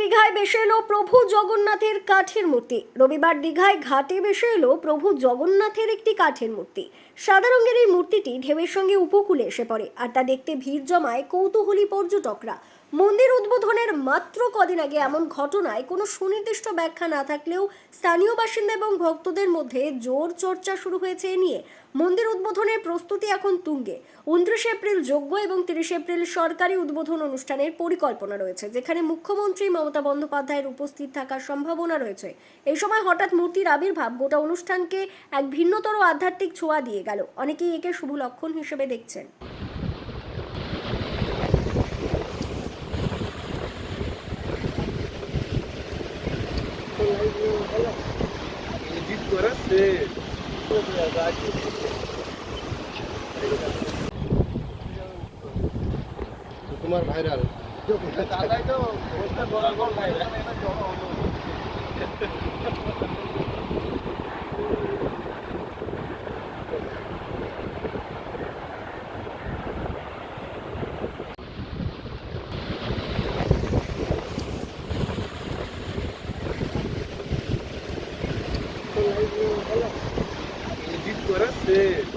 দীঘায় বেসে এলো প্রভু জগন্নাথের কাঠের মূর্তি। রবিবার দীঘায় ঘাটে বেসে এলো প্রভু জগন্নাথের একটি কাঠের মূর্তি। সাদা রঙের এই মূর্তিটি ঢেউয়ের সঙ্গে উপকূলে এসে পড়ে, আর তা দেখতে ভিড় জমায় কৌতূহলী পর্যটকরা। মন্দির উদ্বোধনের মাত্র কদিন আগে এমন ঘটনায় কোনো সুনির্দিষ্ট ব্যাখ্যা না থাকলেও স্থানীয় বাসিন্দা এবং ভক্তদের মধ্যে জোর চর্চা শুরু হয়েছে এ নিয়ে। মন্দির উদ্বোধনের প্রস্তুতি এখন তুঙ্গে। উনত্রিশে এপ্রিল যোগ্য এবং তিরিশে এপ্রিল সরকারি উদ্বোধন অনুষ্ঠানের পরিকল্পনা রয়েছে, যেখানে মুখ্যমন্ত্রী মমতা বন্দ্যোপাধ্যায়ের উপস্থিত থাকার সম্ভাবনা রয়েছে। এই সময় হঠাৎ মূর্তির আবির্ভাব গোটা অনুষ্ঠানকে এক ভিন্নতর আধ্যাত্মিক ছোঁয়া দিয়ে গেল। অনেকেই একে শুভ লক্ষণ হিসেবে দেখছেন। তোমার ভাইরাল দাদাই তো Ele diz coração.